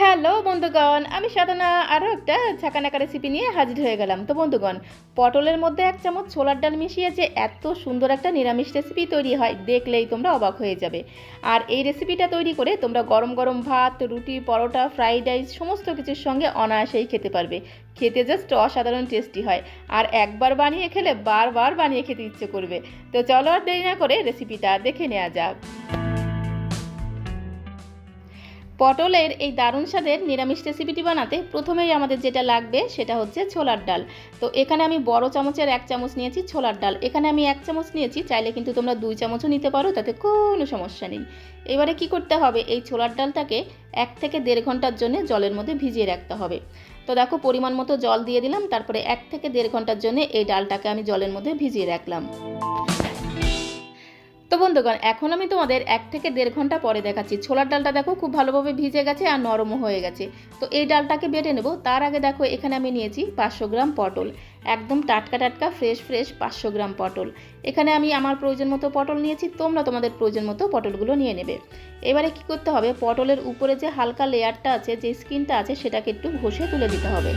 Hello বন্ধুগণ, আমি সাধনা আরও একটা ঝাঁকানাকা রেসিপি নিয়ে হাজির হয়ে গেলাম। তো বন্ধুগণ, পটলের মধ্যে এক চামচ ছোলার ডাল মিশিয়ে যে এত সুন্দর একটা নিরামিষ রেসিপি তৈরি হয়, দেখলেই তোমরা অবাক হয়ে যাবে। আর এই রেসিপিটা তৈরি করে তোমরা গরম গরম ভাত, রুটি, পরোটা ফ্রাইড রাইস সমস্ত কিছুর সঙ্গে অনায়াসেই খেতে পারবে। খেতে জাস্ট অসাধারণ টেস্টি হয়। আর একবার বানিয়ে খেলে বারবার বানিয়ে খেতে ইচ্ছে করবে। তো চলো আর দেরি না করে রেসিপিটা দেখে নেওয়া যাক। পটলের এই দারুণ স্বাদের নিরামিষ রেসিপিটি বানাতে প্রথমেই আমাদের যেটা লাগবে সেটা হচ্ছে ছোলার ডাল। তো এখানে আমি বড় চামচের এক চামচ নিয়েছি ছোলার ডাল। এখানে আমি এক চামচ নিয়েছি, চাইলে কিন্তু তোমরা দুই চামচও নিতে পারো, তাতে কোনো সমস্যা নেই। এবারে কি করতে হবে? এই ছোলার ডালটাকে এক থেকে দেড় ঘণ্টার জন্য জলের মধ্যে ভিজিয়ে রাখতে হবে। তো দেখো পরিমাণ মতো জল দিয়ে দিলাম, তারপরে এক থেকে দেড় ঘণ্টার জন্য এই ডালটাকে আমি জলের মধ্যে ভিজিয়ে রাখলাম। তো বন্ধুগণ, এখন আমি তোমাদের এক থেকে দেড় ঘণ্টা পরে দেখাচ্ছি। ছোলার ডালটা দেখো খুব ভালোভাবে ভিজে গেছে আর নরমও হয়ে গেছে। তো এই ডালটাকে বেটে নেব। তার আগে দেখো, এখানে আমি নিয়েছি পাঁচশো গ্রাম পটল। একদম টাটকা টাটকা, ফ্রেশ ফ্রেশ পাঁচশো গ্রাম পটল। এখানে আমি আমার প্রয়োজন মতো পটল নিয়েছি, তোমরা তোমাদের প্রয়োজন মতো পটলগুলো নিয়ে নেবে। এবারে কি করতে হবে? পটলের উপরে যে হালকা লেয়ারটা আছে, যে স্কিনটা আছে, সেটাকে একটু ঘষে তুলে দিতে হবে।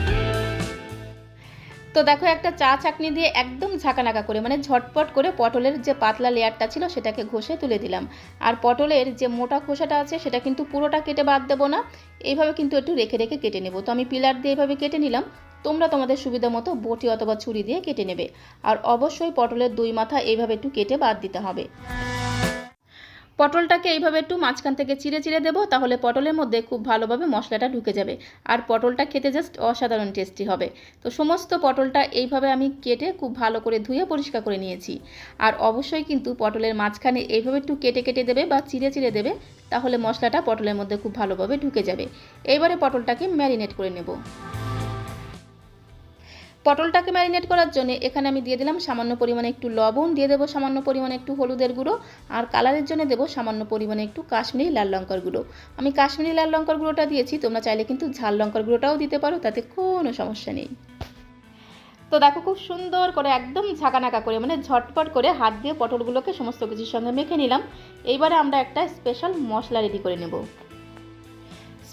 তো দেখো একটা চা চাকনি দিয়ে একদম ঝাঁকানাকা করে মানে ঝটপট করে পটলের যে পাতলা লেয়ারটা ছিল সেটাকে ঘষে তুলে দিলাম। আর পটলের যে মোটা খোসাটা আছে সেটা কিন্তু পুরোটা কেটে বাদ দেবো না, এইভাবে কিন্তু একটু রেখে রেখে কেটে নেব। তো আমি পিলার দিয়ে এইভাবে কেটে নিলাম, তোমরা তোমাদের সুবিধা মতো বটি অথবা ছুরি দিয়ে কেটে নেবে। আর অবশ্যই পটলের দুই মাথা এইভাবে একটু কেটে বাদ দিতে হবে। পটলটাকে এইভাবে একটু মাঝখান থেকে চিড়ে চিড়ে দেবো, তাহলে পটলের মধ্যে খুব ভালোভাবে মশলাটা ঢুকে যাবে। আর পটলটা খেতে জাস্ট অসাধারণ টেস্টি হবে। তো সমস্ত পটলটা এইভাবে আমি কেটে খুব ভালো করে ধুয়ে পরিষ্কার করে নিয়েছি। আর অবশ্যই কিন্তু পটলের মাঝখানে এইভাবে একটু কেটে কেটে দেবে বা চিড়ে চিড়ে দেবে, তাহলে মশলাটা পটলের মধ্যে খুব ভালোভাবে ঢুকে যাবে। এইবারে পটলটাকে ম্যারিনেট করে নেব। পটলটাকে ম্যারিনেট করার জন্য এখানে আমি দিয়ে দিলাম সামান্য পরিমাণে একটু লবণ, দিয়ে দেবো সামান্য পরিমাণে একটু হলুদের গুঁড়ো আর কালারের জন্য দেবো সামান্য পরিমাণে একটু কাশ্মীরি লাল লঙ্কার গুঁড়ো। আমি কাশ্মীরি লাল লঙ্কার গুঁড়োটা দিয়েছি, তোমরা চাইলে কিন্তু ঝাল লঙ্কার গুঁড়োটাও দিতে পারো, তাতে কোনো সমস্যা নেই। তো দেখো খুব সুন্দর করে একদম ঝাঁকানাকা করে মানে ঝটপট করে হাত দিয়ে পটলগুলোকে সমস্ত কিছুর সঙ্গে মেখে নিলাম। এইবারে আমরা একটা স্পেশাল মশলা রেডি করে নেব।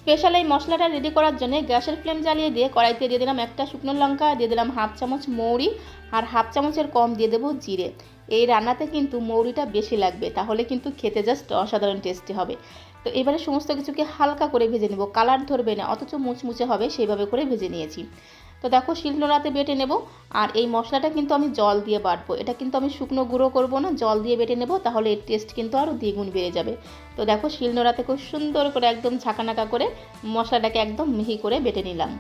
স্পেশাল এই মশলাটা রেডি করার জন্য গ্যাসের ফ্লেম জ্বালিয়ে দিয়ে কড়াইতে দিয়ে দিলাম একটা শুকনো লঙ্কা, দিয়ে দিলাম হাফ চামচ মৌরি আর হাফ চামচের কম দিয়ে দেবো জিরে। এই রান্নাতে কিন্তু মৌরিটা বেশি লাগবে, তাহলে কিন্তু খেতে জাস্ট অসাধারণ টেস্টি হবে। তো এবারে সমস্ত কিছুকে হালকা করে ভেজে নেব কালার ধরবে না, অথচ মুচমুচে হবে, সেইভাবে করে ভেজে নিয়েছি। তো দেখো, শিলনোড়াতে বেটে নেব। আর এই মশলাটা কিন্তু আমি জল দিয়ে বাটবো। এটা কিন্তু আমি শুকনো গুঁড়ো করব না, জল দিয়ে বেটে নেব, তাহলে এর টেস্ট কিন্তু আরও দ্বিগুণ বেড়ে যাবে। তো দেখো, শিলনোড়াতে খুব সুন্দর করে একদম ছাকানাকা করে মশলাটাকে একদম মিহি করে বেটে নিলাম।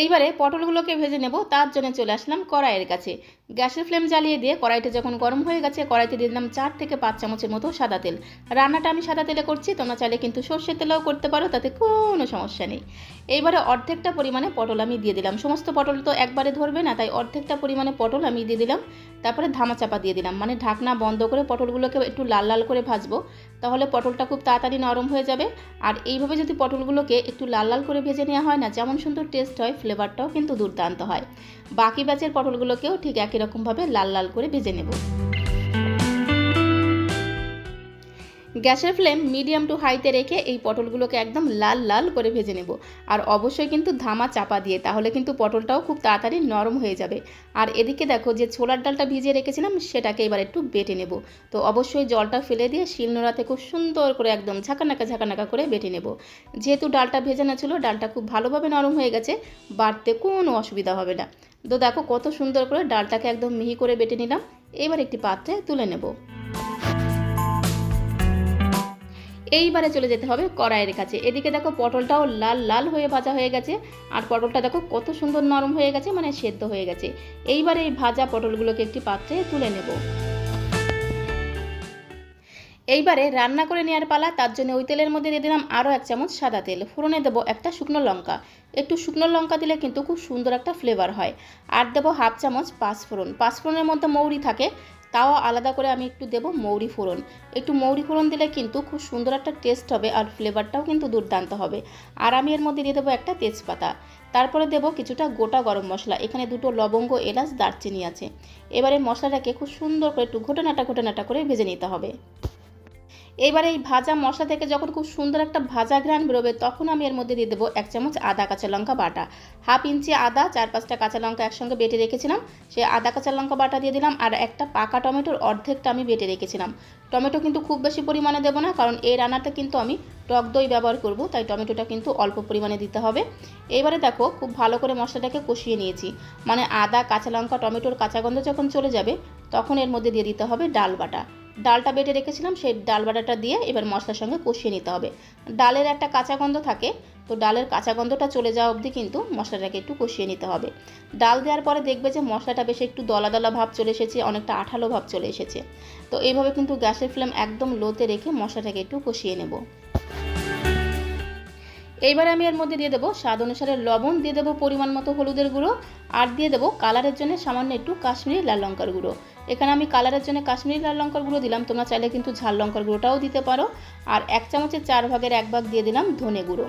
এইবারে পটলগুলোকে ভেজে নেব, তার জন্য চলে আসলাম কড়াইয়ের কাছে। গ্যাসের ফ্লেম জ্বালিয়ে দিয়ে কড়াইটা যখন গরম হয়ে গেছে, কড়াইতে দিয়ে দিলাম চার থেকে পাঁচ চামচের মতো সাদা তেল। রান্নাটা আমি সাদা তেলে করছি, তোমরা চাইলে কিন্তু সর্ষের তেলেও করতে পারো, তাতে কোনো সমস্যা নেই। এইবারে অর্ধেকটা পরিমাণে পটল আমি দিয়ে দিলাম। সমস্ত পটল তো একবারে ধরবে না, তাই অর্ধেকটা পরিমাণে পটল আমি দিয়ে দিলাম। তারপরে ধামা চাপা দিয়ে দিলাম মানে ঢাকনা বন্ধ করে পটলগুলোকে একটু লাল লাল করে ভাজবো, তাহলে পটলটা খুব তাড়াতাড়ি নরম হয়ে যাবে। আর এইভাবে যদি পটলগুলোকে একটু লাল লাল করে ভেজে নেওয়া হয় না, যেমন সুন্দর টেস্ট হয় ফ্লেভারটাও কিন্তু দুর্দান্ত হয়। বাকি ব্যাচের পটলগুলোকেও ঠিক একই রকমভাবে লাল লাল করে ভেজে নেব। গ্যাসের ফ্লেম মিডিয়াম টু হাইতে রেখে এই পটলগুলোকে একদম লাল লাল করে ভেজে নেব। আর অবশ্যই কিন্তু ধামা চাপা দিয়ে, তাহলে কিন্তু পটলটাও খুব তাড়াতাড়ি নরম হয়ে যাবে। আর এদিকে দেখো যে ছোলার ডালটা ভিজিয়ে রেখেছিলাম, সেটাকে এবার একটু বেটে নেব। তো অবশ্যই জলটা ফেলে দিয়ে শিলনোড়াতে খুব সুন্দর করে একদম ঝাঁকানাকা ঝাঁকানাকা করে বেটে নেব। যেহেতু ডালটা ভেজানো ছিল, ডালটা খুব ভালোভাবে নরম হয়ে গেছে, বাড়তে কোনো অসুবিধা হবে না। তো দেখো কত সুন্দর করে ডালটাকে একদম মিহি করে বেটে নিলাম। এবার একটি পাত্রে তুলে নেব। এইবারে চলে যেতে হবে কড়াইয়ের কাছে। এদিকে দেখো পটলটাও লাল লাল হয়ে ভাজা হয়ে গেছে। আর পটলটা দেখো কত সুন্দর নরম হয়ে গেছে মানে সেদ্ধ হয়ে গেছে। এইবারে এই ভাজা পটলগুলোকে একটি পাত্রে তুলে নেব। এইবারে রান্না করে নেওয়ার পালা, তার জন্য ওই তেলের মধ্যে দিয়ে দিলাম আরও এক চামচ সাদা তেল। ফোড়নে দেবো একটা শুকনো লঙ্কা। একটু শুকনো লঙ্কা দিলে কিন্তু খুব সুন্দর একটা ফ্লেভার হয়। আর দেবো হাফ চামচ পাঁচফোড়ন। পাঁচফোড়নের মধ্যে মৌরি থাকে তাও আলাদা করে আমি একটু দেবো মৌরি ফোড়ন। একটু মৌরি ফোড়ন দিলে কিন্তু খুব সুন্দর একটা টেস্ট হবে আর ফ্লেভারটাও কিন্তু দুর্দান্ত হবে। আর আমি এর মধ্যে দিয়ে দেবো একটা তেজপাতা। তারপরে দেব কিছুটা গোটা গরম মশলা। এখানে দুটো লবঙ্গ, এলাচ, দারচিনি আছে। এবারে মশলাটাকে খুব সুন্দর করে একটু ঘটনাটা ঘটনাটা করে ভেজে নিতে হবে। এবার এই ভাজা মশলা থেকে যখন খুব সুন্দর একটা ভাজা ঘ্রাণ বেরোবে, তখন আমি এর মধ্যে দিয়ে দেবো এক চামচ আদা কাঁচা লঙ্কা বাটা। হাফ ইঞ্চি আদা, চার পাঁচটা কাঁচা লঙ্কা একসঙ্গে বেটে রেখেছিলাম। সে আদা কাঁচা লঙ্কা বাটা দিয়ে দিলাম আর একটা পাকা টমেটোর অর্ধেকটা আমি বেটে রেখেছিলাম। টমেটো কিন্তু খুব বেশি পরিমাণে দেবো না, কারণ এই রান্নাতে কিন্তু আমি টক দই ব্যবহার করব, তাই টমেটোটা কিন্তু অল্প পরিমাণে দিতে হবে। এবারে দেখো, খুব ভালো করে মশলাটাকে কষিয়ে নিয়েছি। মানে আদা, কাঁচা লঙ্কা, টমেটোর কাঁচা গন্ধ যখন চলে যাবে, তখন এর মধ্যে দিয়ে দিতে হবে ডাল বাটা। ডালটা বেটে রেখেছিলাম, সেই ডাল বাটাটা দিয়ে এবার মশলার সঙ্গে কষিয়ে নিতে হবে। ডালের একটা কাঁচা গন্ধ থাকে, তো ডালের কাঁচা গন্ধটা চলে যাওয়া অবধি কিন্তু মশলাটাকে একটু কষিয়ে নিতে হবে। ডাল দেওয়ার পরে দেখবে যে মশলাটা বেশ একটু দলা দলা ভাব চলে এসেছে, অনেকটা আঠালো ভাব চলে এসেছে। তো এইভাবে কিন্তু গ্যাসের ফ্লেম একদম লোতে রেখে মশলাটাকে একটু কষিয়ে নেব। এইবার আমি এর মধ্যে দিয়ে দেবো স্বাদ অনুসারে লবণ, দিয়ে দেবো পরিমাণ মতো হলুদের গুঁড়ো, আর দিয়ে দেবো কালারের জন্য সামান্য একটু কাশ্মীরি লাল লঙ্কার গুঁড়ো। এখানে আমি কালারের জন্য কাশ্মীরি লাল লঙ্কার গুঁড়ো দিলাম, তোমরা চাইলে কিন্তু ঝাল লঙ্কার গুঁড়োটাও দিতে পারো। আর এক চামচের চার ভাগের এক ভাগ দিয়ে দিলাম ধনে গুঁড়ো।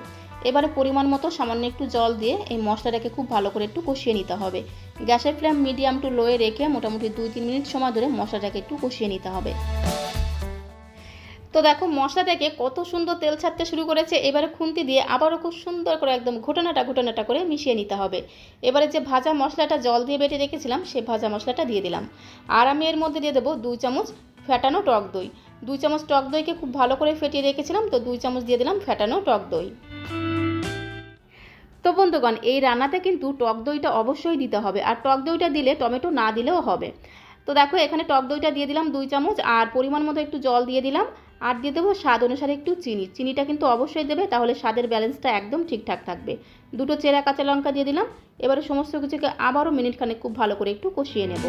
এবারে পরিমাণ মতো সামান্য একটু জল দিয়ে এই মশলাটাকে খুব ভালো করে একটু কষিয়ে নিতে হবে। গ্যাসের ফ্লেম মিডিয়াম টু লোয়ে রেখে মোটামুটি দুই তিন মিনিট সময় ধরে মশলাটাকে একটু কষিয়ে নিতে হবে। তো দেখো, মশলা থেকে কত সুন্দর তেল ছাড়তে শুরু করেছে। এবারে খুন্তি দিয়ে আবারও খুব সুন্দর করে একদম ঘটনাটা ঘটনাটা করে মিশিয়ে নিতে হবে। এবারে যে ভাজা মশলাটা জল দিয়ে বেটে রেখেছিলাম, সে ভাজা মশলাটা দিয়ে দিলাম। আর আমি এর মধ্যে দিয়ে দেবো দুই চামচ ফ্যাটানো টক দই। দুই চামচ টক দইকে খুব ভালো করে ফেটিয়ে রেখেছিলাম, তো দুই চামচ দিয়ে দিলাম ফ্যাটানো টক দই। তো বন্ধুগণ, এই রান্নাতে কিন্তু টক দইটা অবশ্যই দিতে হবে। আর টক দইটা দিলে টমেটো না দিলেও হবে। তো দেখো, এখানে টক দইটা দিয়ে দিলাম দুই চামচ, আর পরিমাণ মতো একটু জল দিয়ে দিলাম। আর দিয়ে দেবো স্বাদ অনুসারে একটু চিনি। চিনিটা কিন্তু অবশ্যই দেবে, তাহলে স্বাদের ব্যালেন্সটা একদম ঠিকঠাক থাকবে। দুটো চেরা কাঁচা লঙ্কা দিয়ে দিলাম। এবারে সমস্ত কিছুকে আবারও মিনিট খানেক খুব ভালো করে একটু কষিয়ে নেব।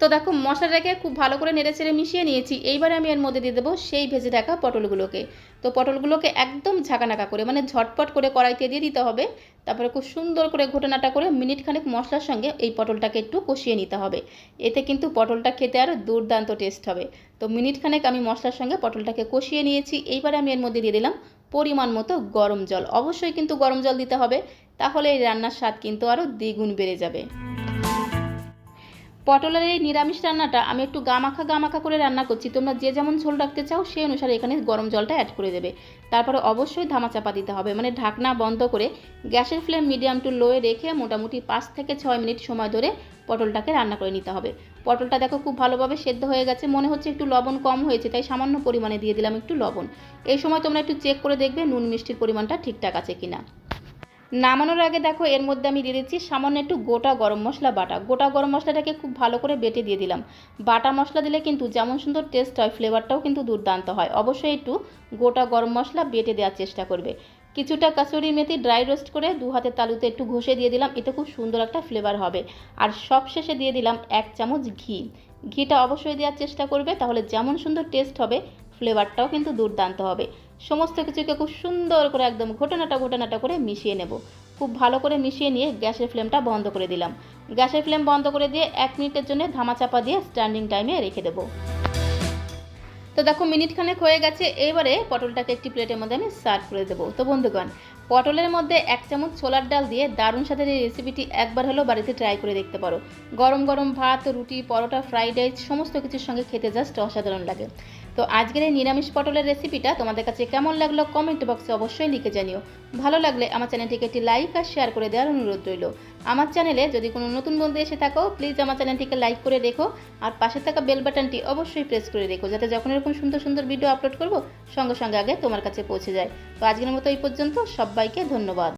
তো দেখো, মশলাটাকে খুব ভালো করে নেড়ে চেড়ে মিশিয়ে নিয়েছি। এইবারে আমি এর মধ্যে দিয়ে দেবো সেই ভেজে রাখা পটলগুলোকে। তো পটলগুলোকে একদম ঝাঁকানাকা করে মানে ঝটপট করে কড়াইতে দিয়ে দিতে হবে। তারপরে খুব সুন্দর করে ঘটনাটা করে মিনিট খানেক মশলার সঙ্গে এই পটলটাকে একটু কষিয়ে নিতে হবে। এতে কিন্তু পটলটা খেতে আরও দুর্দান্ত টেস্ট হবে। তো মিনিট খানেক আমি মশলার সঙ্গে পটলটাকে কষিয়ে নিয়েছি। এইবারে আমি এর মধ্যে দিয়ে দিলাম পরিমাণ মতো গরম জল। অবশ্যই কিন্তু গরম জল দিতে হবে, তাহলে এই রান্নার স্বাদ কিন্তু আরও দ্বিগুণ বেড়ে যাবে। পটলের এই নিরামিষ রান্নাটা আমি একটু গামাখা গামাখা করে রান্না করছি। তোমরা যে যেমন ঝোল রাখতে চাও, সেই অনুসারে এখানে গরম জলটা অ্যাড করে দেবে। তারপরে অবশ্যই ধামা চাপা দিতে হবে। মানে ঢাকনা বন্ধ করে গ্যাসের ফ্লেম মিডিয়াম টু লোয়ে রেখে মোটামুটি পাঁচ থেকে ছয় মিনিট সময় ধরে পটলটাকে রান্না করে নিতে হবে। পটলটা দেখো খুব ভালোভাবে সেদ্ধ হয়ে গেছে। মনে হচ্ছে একটু লবণ কম হয়েছে, তাই সামান্য পরিমাণে দিয়ে দিলাম একটু লবণ। এই সময় তোমরা একটু চেক করে দেখবে নুন মিষ্টির পরিমাণটা ঠিকঠাক আছে কিনা। নামানোর আগে দেখো, এর মধ্যে আমি দিয়ে দিচ্ছি সামান্য একটু গোটা গরম মশলা বাটা। গোটা গরম মশলাটাকে খুব ভালো করে বেটে দিয়ে দিলাম। বাটা মশলা দিলে কিন্তু যেমন সুন্দর টেস্ট হয় ফ্লেভারটাও কিন্তু দুর্দান্ত হয়। অবশ্যই একটু গোটা গরম মশলা বেটে দেওয়ার চেষ্টা করবে। কিছুটা কাসুরি মেথি ড্রাই রোস্ট করে দু হাতের তালুতে একটু ঘষে দিয়ে দিলাম, এতে খুব সুন্দর একটা ফ্লেভার হবে। আর সব শেষে দিয়ে দিলাম এক চামচ ঘি। ঘিটা অবশ্যই দেওয়ার চেষ্টা করবে, তাহলে যেমন সুন্দর টেস্ট হবে ফ্লেভারটাও কিন্তু দুর্দান্ত হবে। সমস্ত কিছুকে খুব সুন্দর করে একদম ঘটনাটা ঘটনাটা করে মিশিয়ে নেব। খুব ভালো করে মিশিয়ে নিয়ে গ্যাসের ফ্লেমটা বন্ধ করে দিলাম। গ্যাসের ফ্লেম বন্ধ করে দিয়ে এক মিনিটের জন্য ধামাচাপা দিয়ে স্ট্যান্ডিং টাইমে রেখে দেবো। তো দেখো মিনিটখানেক হয়ে গেছে, এবারে পটলটাকে একটি প্লেটের মধ্যে আমি সার্ভ করে দেবো। তো বন্ধুগণ পটলের মধ্যে এক চামচ ছোলার ডাল দিয়ে দারুণ সাথে এই রেসিপিটি একবার হলেও বাড়িতে ট্রাই করে দেখতে পারো। গরম গরম ভাত, রুটি, পরোটা ফ্রাইড রাইস সমস্ত কিছুর সঙ্গে খেতে জাস্ট অসাধারণ লাগে। তো আজকের এই নিরামিষ পটলের রেসিপিটা তোমাদের কাছে কেমন লাগল কমেন্ট বক্সে অবশ্যই লিখে জানিও। ভালো লাগলে আমার চ্যানেলটিকে একটি লাইক আর শেয়ার করে দেওয়ার অনুরোধ রইল। আমার চ্যানেলে যদি কোনো নতুন বন্ধু এসে থাকো প্লিজ আমার চ্যানেলটিকে লাইক করে রেখো আর পাশে থাকা বেল বাটনটি অবশ্যই প্রেস করে রেখো যাতে যখন এরকম সুন্দর সুন্দর ভিডিও আপলোড করব, সঙ্গে সঙ্গে আগে তোমার কাছে পৌঁছে যায়। তো আজকের মতো এই পর্যন্ত, সবাইকে ধন্যবাদ।